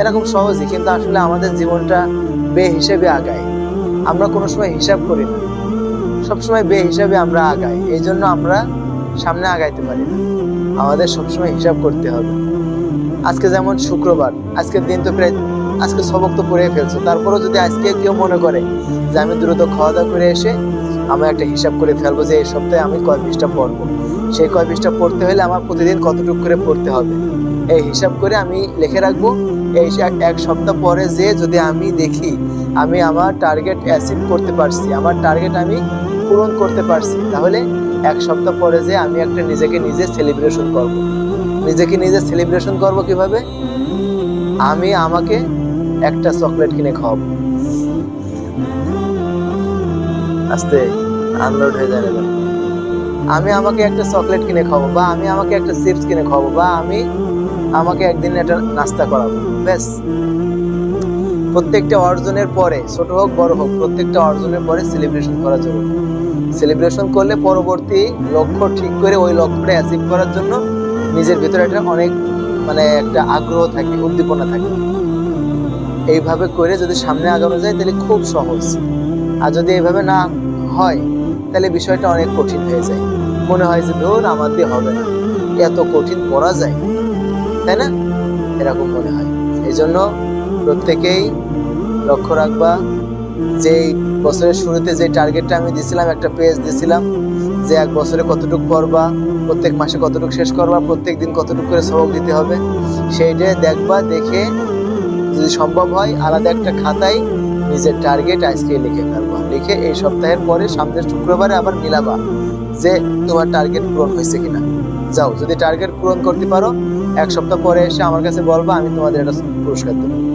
এরকম সহজই কিন্তু আসলে আমাদের জীবনটা বে হিসেবে আগায়। আমরা কোনো সময় হিসাব করি না। সবসময় বে হিসাবে আমরা আগাই এই জন্য আমরা সামনে আগাইতে পারি না। আমাদের সবসময় হিসাব করতে হবে। আজকে যেমন শুক্রবার, আজকের দিন তো প্রায় আজকে সবক তো পড়ে ফেলছো। তারপরেও যদি আজকে কেউ মনে করে যে আমি দ্রুত খাওয়া দাওয়া করে এসে আমি একটা হিসাব করে ফেলব যে এই সপ্তাহে আমি কয় পৃষ্ঠা পড়ব। সেই কয় পৃষ্ঠা পড়তে হলে আমার প্রতিদিন কতটুকু করে পড়তে হবে? এই হিসাব করে আমি লিখে রাখব। এই এক সপ্তাহ পরে যে যদি আমি দেখি আমি আমার টার্গেট অ্যাচিভ করতে পারছি, আমার টার্গেট আমি পূরণ করতে পারছি, তাহলে এক সপ্তাহ পরে যে আমি একটা নিজেকে নিজে সেলিব্রেশন করব। নিজেকে নিজে সেলিব্রেশন করব কীভাবে? আমি আমাকে একটা চকলেট কিনে খাওয়াবো। আস্তে আনলোড হয়ে যাবে আমি আমাকে একটা চকলেট কিনে খাব বা আমি আমাকে একটা চিপস কিনে খাব বা আমি আমাকে একদিন একটা নাস্তা করাবো। ব্যাস। প্রত্যেকটা অর্জনের পরে, ছোট হোক, বড় হোক, প্রত্যেকটা অর্জনের পরে সেলিব্রেশন করা জরুরি। সেলিব্রেশন করলে পরবর্তী লক্ষ্য ঠিক করে ওই লক্ষ্যটা অ্যাচিভ করার জন্য নিজের ভিতরে একটা অনেক মানে একটা আগ্রহ থাকে, উদ্দীপনা থাকে। এইভাবে করে যদি সামনে আগানো যায়, তাহলে খুব সহজ। আর যদি এইভাবে না হয়, তাহলে বিষয়টা অনেক কঠিন হয়ে যায়। মনে হয় যে, ধর, আমার দিয়ে হবে না। এত কঠিন পড়া যায়। তাই না? এরকম মনে হয়। এই জন্য প্রত্যেকেই লক্ষ্য রাখবা যে বছরের শুরুতে যে টার্গেটটা আমি দিছিলাম, একটা পেজ দিছিলাম, যে এক বছরে কতটুকু পড়বা, প্রত্যেক মাসে কতটুকু শেষ করবা, প্রত্যেক দিন কতটুকু করে সবক দিতে হবে, সেইটা দেখবা, দেখে যদি সম্ভব হয়, আলাদা একটা খাতায় নিজের টার্গেট আজকে লিখে ফেলবা। লিখে এই সপ্তাহের পরে সামনের শুক্রবারে আবার মিলাবা যে তোমার টার্গেট পূরণ হয়েছে কিনা। যাও, যদি টার্গেট পূরণ করতে পারো, এক সপ্তাহ পরে এসে আমার কাছে বলবা, আমি তোমাদের একটা পুরস্কার দেবো।